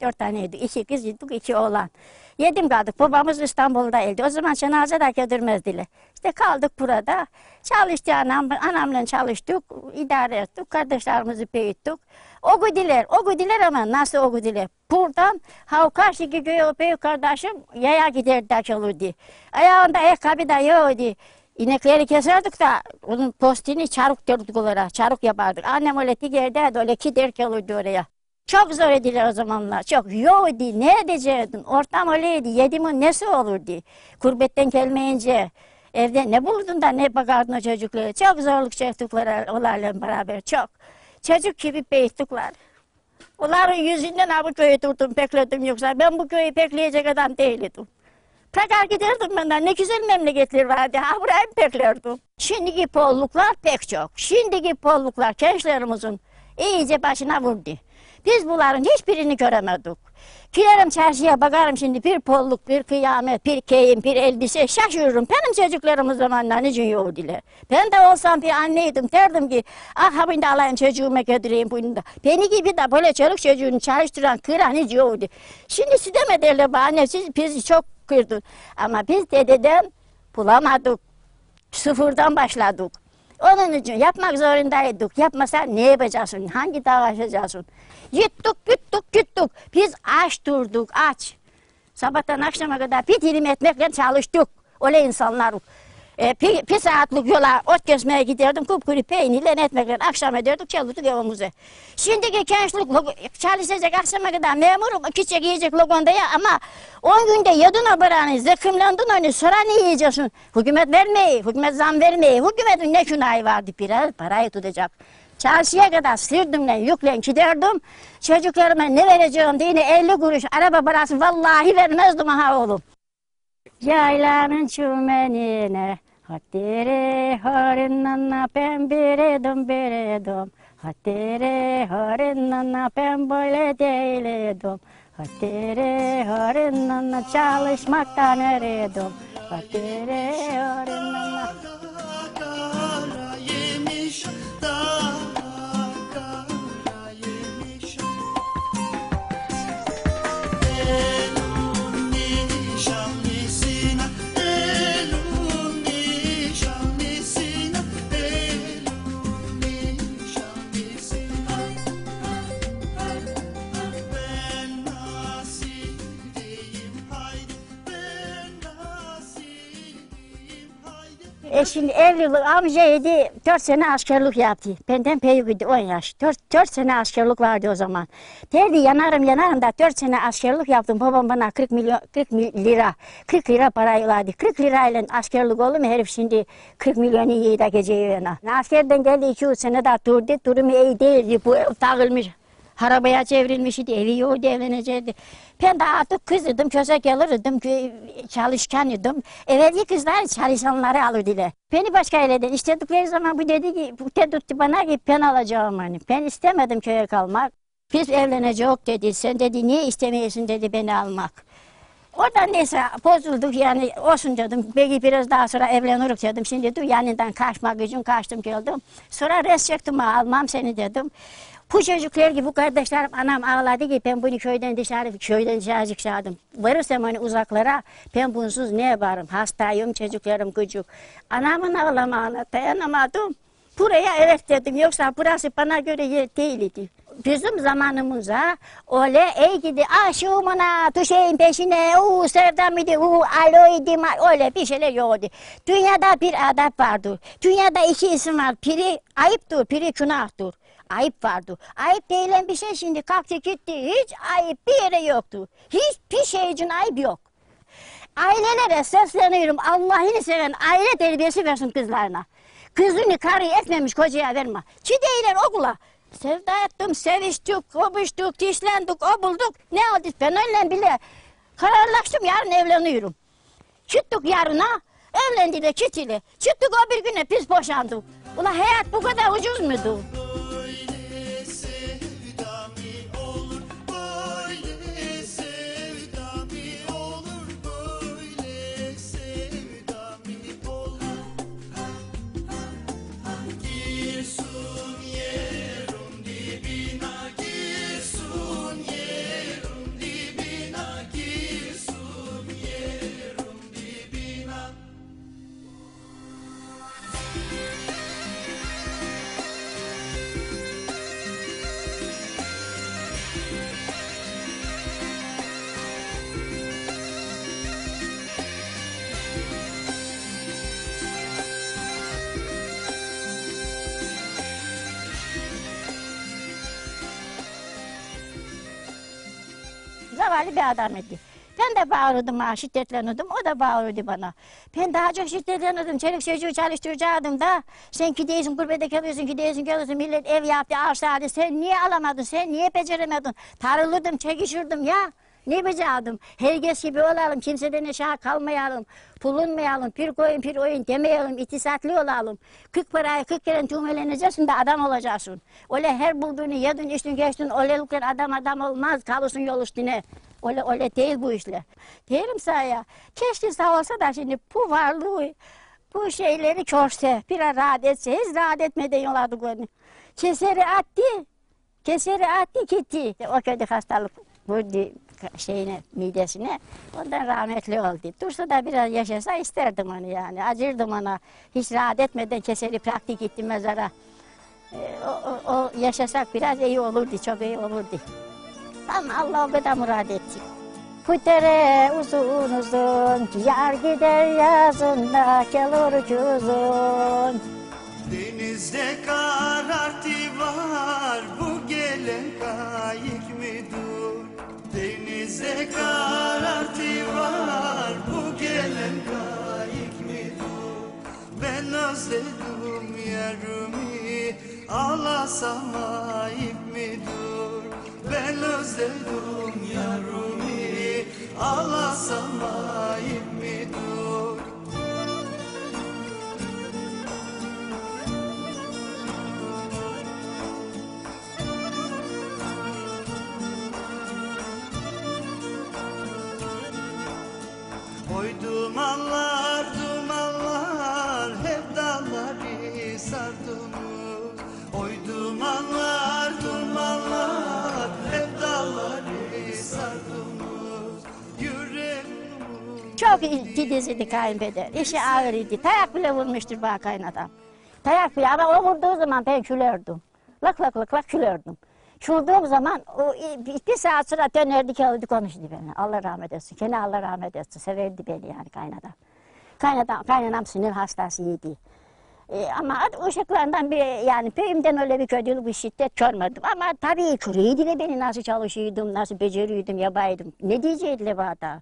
dört taneydi. İki kız idik, iki oğlan. Yedim kaldık. Babamız İstanbul'da öldü. O zaman cenaze de götürmezdiler. İşte kaldık burada. Çalıştı anam, anamla çalıştık, idare ettik. Kardeşlerimizi büyüttük. O güdüler, o güdüler ama nasıl o güdüler? Buradan ha karşıki köye o büyük kardeşim yaya giderdik olurdu. Ayağında ayakkabı da yoktu. İnekleri keserdik da onun postini çarık derdik onlara. Çarık yapardık. Annem öyle tigerdi öyle gider olurdu oraya. Çok zor ediler o zamanlar. Çok yoktu. Ne edecektin? Ortam öyleydi. Yedimin nesi olurdu? Kurbetten gelmeyince evde ne buldun da ne bakardın o çocukları. Çok zorluk çektikler onlarla beraber. Çok. Çocuk gibi büyüttükler. Onların yüzünden bu köyü tuttum, bekledim yoksa ben bu köyü bekleyecek adam değildim. Tekrar giderdim ben de ne güzel memleketler vardı. Ha burayı beklerdim. Şimdiki polluklar pek çok. Şimdiki polluklar gençlerimizin iyice başına vurdu. Biz bunların hiçbirini göremedik. Giderim çarşıya bakarım şimdi bir polluk, bir kıyamet, bir keyim, bir elbise şaşırırım. Benim çocuklarımız zamanlar niçin yoktular. Ben de olsam bir anneydim derdim ki ah bunu da alayım çocuğuma götüreyim bunu da. Beni gibi de böyle çocuk çocuğunu çalıştıran kıran hiç yoktu. Şimdi siz deme derler bana anne siz bizi çok kırdın. Ama biz dededen bulamadık. Sıfırdan başladık. Onun için yapmak zorundaydık. Yapmasan ne yapacaksın? Hangi dağa aşacaksın? Yuttuk, yuttuk, yuttuk. Biz aç durduk, aç. Sabahtan akşama kadar bir dilim ekmekle çalıştık. Öyle insanlar. E, bir, bir saatlik yola ot kesmeye giderdim. Kupkuru peynirle ekmekle akşam ederdik, çalıştık evimize. Şimdiki gençlik çalışacak akşama kadar memurum, küçük yiyecek logondaya ama 10 günde yedin o paranı, zekimlendin onu, sonra ne yiyeceksin? Hükümet vermeyi, hükümet zam vermeyi, hükümetin ne günahı vardı biraz parayı tutacak. Çarşıya kadar sırtımla yükle giderdim. Çocuklarıma ne vereceğim diye 50 kuruş araba parası vallahi vermezdim ha oğlum. Yaylanın çümenine Hattire harinnana ben biredim biredim Hattire harinnana ben böyle değildim Hattire harinnana çalışmaktan eredim Hattire harinnana E şimdi 50 yıllık amcaydı 4 sene askerlik yaptı. Benden büyüktü 10 yaş. 4, 4 sene askerlik vardı o zaman. Derdi yanarım yanarım da 4 sene askerlik yaptım. Babam bana 40 milyon 40 mil- lira 40 lira parayı verdi. 40 lirayla askerlik oldu mu herif şimdi 40 milyonu yiyor da geceyi yana. Askerden geldi 2-3 sene daha durdu. Durumu iyi değildi. Bu ev dağılmış. Arabaya çevrilmiş idi, evi yoktu, evlenecekti. Ben de artık kızdım, köse gelirdim, çalışkan idim. Evvelki kızlar çalışanları alırdılar. Beni başka aileden istedikleri zaman bu dedi ki, bu tuttu bana ki ben alacağım hani. Ben istemedim köye kalmak. Biz evleneceğiz dedi, sen dedi niye istemiyorsun dedi beni almak. Oradan neyse bozulduk yani olsun dedim. Belki biraz daha sonra evleniriz dedim. Şimdi dur yanından kaçmak için kaçtım geldim. Sonra res çektim almam seni dedim. Bu çocuklar gibi kardeşlerim anam ağladı ki ben bunu köyden dışarı köyden dışarı çıkardım. Varırsam hani uzaklara ben bunsuz ne yaparım? Hastayım çocuklarım küçük. Anamın ağlamağına dayanamadım. Buraya evet dedim yoksa burası bana göre yer değildi. Bizim zamanımıza öyle ey gidi aşığımına düşeyim peşine uuu sevdam idi uuu aloydi ma- öyle bir şeyler yoktu. Dünyada bir adap vardır. Dünyada iki isim var. Biri ayıptır, biri günahtır. Ayıp vardı. Ayıp denilen bir şey şimdi kalktı gitti. Hiç ayıp bir yere yoktu. Hiçbir şey için ayıp yok. Ailelere sesleniyorum. Allah'ını seven aile terbiyesi versin kızlarına. Kızını karıyı etmemiş kocaya verme. Çideyle okula. Sevda ettim, seviştik, kobuştuk, dişlendik, o bulduk. Ne oldu? Ben öyle bile kararlaştım yarın evleniyorum. Çıktık yarına, evlendiler çitiyle. Çıktık o bir güne biz boşandık. Ulan hayat bu kadar ucuz muydu? Zavallı bir adam idi. Ben de bağırıyordum ha, şiddetleniyordum. O da bağırıyordu bana. Ben daha çok şiddetleniyordum. Çelik çocuğu çalıştıracaktım da. Sen gidiyorsun gurbete kalıyorsun, gidiyorsun geliyorsun. Millet ev yaptı, arsa aldı. Sen niye alamadın, sen niye beceremedin? Tarılırdım, çekişirdim ya. Ne becerdim? Herkes gibi olalım, kimseden aşağı kalmayalım. Bulunmayalım, bir koyun bir oyun demeyelim, itisatlı olalım. Kırk parayı kırk kere tümeleneceksin de adam olacaksın. Öyle her bulduğunu yedin, içtin, geçtin, öylelikle adam adam olmaz, kalırsın yol üstüne. Öyle, öyle değil bu işler. Diyelim sana ya, keşke sağ olsa da şimdi bu varlığı, bu şeyleri körse, biraz rahat etse, hiç rahat etmeden yolladık onu. Keseri attı, keseri attı gitti. O kötü hastalık vurdu şeyine, midesine. Ondan rahmetli oldu. Dursa da biraz yaşasa isterdim onu yani. Acırdım ona. Hiç rahat etmeden keseri pratik gitti mezara. Ee, o, o, o yaşasak biraz iyi olurdu, çok iyi olurdu. Ama Allah o kadar murad etti. Bu dere uzun uzun, yar gider yazında, gelir uzun. Denizde karartı var Denizde karartı var bu gelen kayık mıdır? Ben özledim yarımı ağlasam ayıp mıdır? Ben özledim yarımı ağlasam ayıp Çok titizdi kayınpeder. İşi ağır idi. Tayak bile vurmuştur bana kaynadam. Tayak bile ama o vurduğu zaman ben külerdim. Lak lak lak lak külerdim. Küldüğüm zaman o bir saat sonra dönerdi geldi konuştu beni. Allah rahmet etsin. Gene Allah rahmet etsin. Severdi beni yani kaynadam. Kaynadam, kaynanam sinir hastasıydı. Ee, ama o uşaklarından bir yani büyümden öyle bir kötülük bir şiddet görmedim. Ama tabii küreydi de beni nasıl çalışıyordum, nasıl beceriyordum, yabaydım. Ne diyecektiler bana?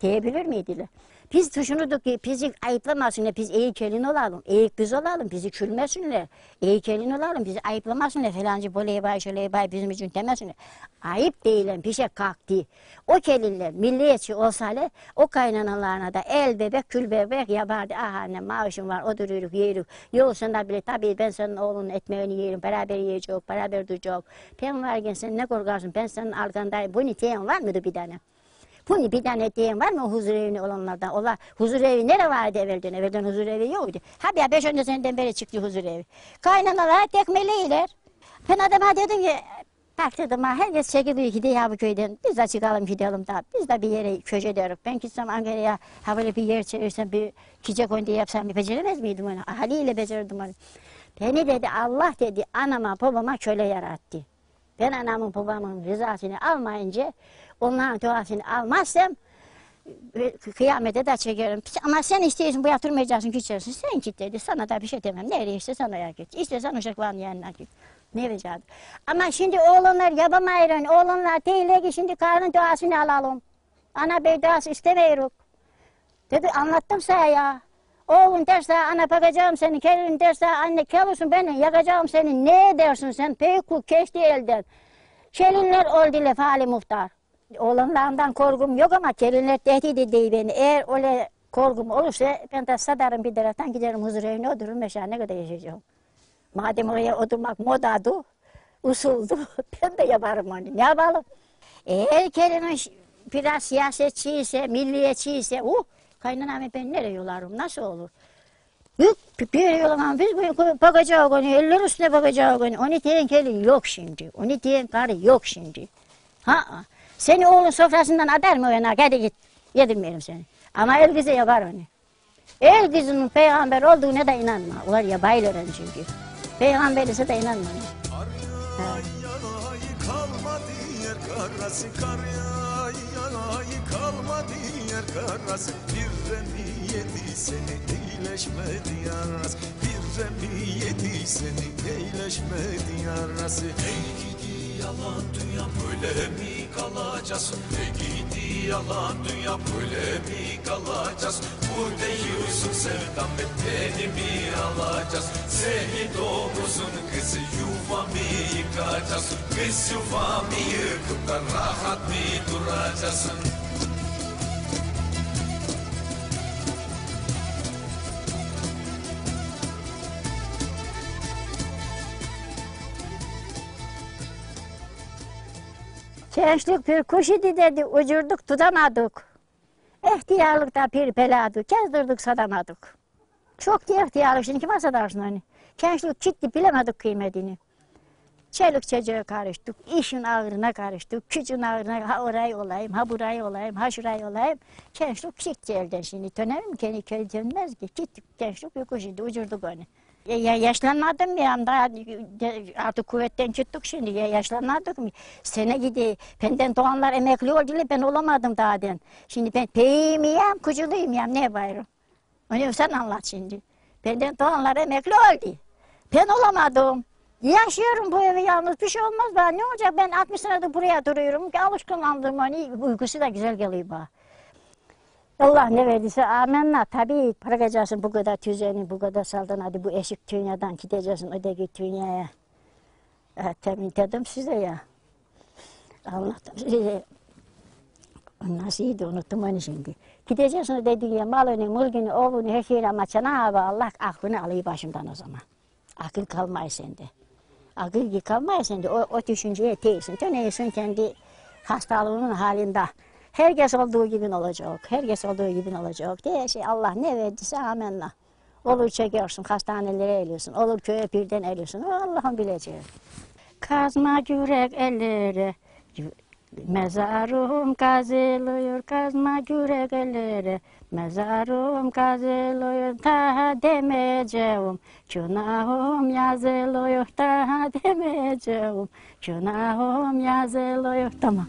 Diyebilir miydiler? Biz düşünürdük ki bizi ayıplamasınlar, biz iyi gelin olalım, iyi kız olalım, bizi külmesinler, iyi gelin olalım, bizi ayıplamasınlar falancı böyle yapay şöyle yapay bizim için demesinler. Ayıp değilim, bir şey kalktı. O gelinler milliyetçi olsalar o kaynanalarına da el bebek, kül bebek yapardı. Ah anne maaşım var, otururuk, yiyiruk. Yoksa bile tabii ben senin oğlunun ekmeğini yerim, beraber yiyeceğiz, beraber duracağız. Ben varken sen ne korkarsın, ben senin arkandayım. Bu niteyen var mıydı bir tane? Bunu bir tane diyen var mı o huzur evine olanlardan? Ola huzur evi nere vardı evvelden? Evvelden huzur evi yoktu. Ha beş on seneden beri çıktı huzur evi. Kaynanalar tekmeleyler. Ben adama dedim ki bak dedim ha herkes çekiliyor gidiyor ya bu köyden. Biz de çıkalım gidelim da biz de bir yere köşe diyoruz. Ben gitsem Ankara'ya ha böyle bir yer çevirsem bir kice kondu yapsam beceremez miydim onu? Haliyle becerdim onu. Beni dedi Allah dedi anama babama köle yarattı. Ben anamın babamın rızasını almayınca onların duasını almazsam e, kıyamete de çekerim. Ama sen istiyorsun bu yatırmayacaksın gideceksin. Sen git dedi. Sana da bir şey demem. Nereye istiyorsan oraya git. İstiyorsan uşakların yanına git. Ne rica Ama şimdi oğlanlar yapamayırın. Oğlanlar değil ki şimdi karnın duasını alalım. Ana bey duası istemiyoruz. Dedi anlattım sana ya. Oğlun derse ana bakacağım seni, gelin derse anne gelirsin beni yakacağım seni. Ne edersin sen? Peyku geçti elden. Gelinler oldu lefali muhtar. Oğlanlarından korkum yok ama gelinler tehdit ediyor beni. Eğer öyle korkum olursa ben de sadarım bir taraftan giderim huzur evine otururum meşane kadar yaşayacağım. Madem oraya oturmak modadı, usuldu, ben de yaparım onu. Ne yapalım? Eğer ş- biraz siyasetçi ise, milliyetçi ise, uh, kaynanamı ben nereye yollarım, nasıl olur? Yok, bir yere yolamam. Biz bu bakacağız onu, eller üstüne bakacağız onu. Onu diyen gelin yok şimdi. Onu diyen karı yok şimdi. Ha, seni oğlun sofrasından atar mı yana? Hadi git, yedirmeyelim seni. Ama el kızı yapar onu. El kızının peygamber olduğuna da inanma. Onlar yabaylar çünkü. Peygamber ise de inanma. Kar yağay kalmadı yer karası Kar kalmadı yer karası Bir remi yedi seni iyileşmedi yaras Bir remi yedi seni iyileşmedi yarası Ey gidi yalan dünya böyle mi kalacağız? Ne gidi yalan dünya böyle mi kalacağız? Bu değilsin sevdam ve beni mi alacağız? Seni domuzun kızı yuvamı yıkacağız. Kız yuvamı yıkıp da rahat mı duracaksın? Gençlik bir kuş idi dedi, uçurduk tutamadık. İhtiyarlıkta bir beladık, gezdirdik satamadık. Çok da ihtiyarlık, şimdi kime satarsın onu? Gençlik gitti, bilemedik kıymetini. Çelik çocuğa karıştık, işin ağırına karıştık, gücün ağırına ha orayı olayım, ha burayı olayım, ha şurayı olayım. Gençlik gitti elden şimdi, döner mi kendi köy dönmez ki. Gittik gençlik bir kuş idi, uçurduk onu. Ya, ya yaşlanmadım ya, daha artık kuvvetten çıktık şimdi, ya yaşlanmadık mı? Sene gidi, benden doğanlar emekli oldular, ben olamadım daha den. Şimdi ben peyim yiyem, kuculuyum ya, ne bayram? Onu sen anlat şimdi. Benden doğanlar emekli oldu. Ben olamadım. Yaşıyorum bu evi yalnız bir şey olmaz bana. Ne olacak ben 60 senedir buraya duruyorum. Alışkınlandım hani uykusu da güzel geliyor bana. Allah ne verdiyse amenna. Tabii bırakacaksın bu kadar tüzeni, bu kadar saltanatı, bu eşik dünyadan gideceksin öteki dünyaya. Evet, temin dedim size ya. Anlattım size. Nasıldı unuttum onu şimdi. Gideceksin öteki dünyaya malını, mülkünü, oğlunu, her şeyini ama Cenab-ı Allah aklını alıyor başımdan o zaman. Akıl kalmıyor sende. Akıl kalmıyor sende. O, o düşünceye değilsin. Dönüyorsun kendi hastalığının halinde. Herkes olduğu gibi olacak. Herkes olduğu gibi olacak. Diye şey Allah ne verdiyse amenna. Olur çekiyorsun, hastanelere eliyorsun. Olur köye birden eliyorsun. Allah'ın bileceği. Kazma yürek ellere, yu- mezarım kazılıyor, kazma yürek ellere. Mezarım kazılıyor, daha demeyeceğim. Günahım yazılıyor, daha demeyeceğim. Günahım yazılıyor, tamam.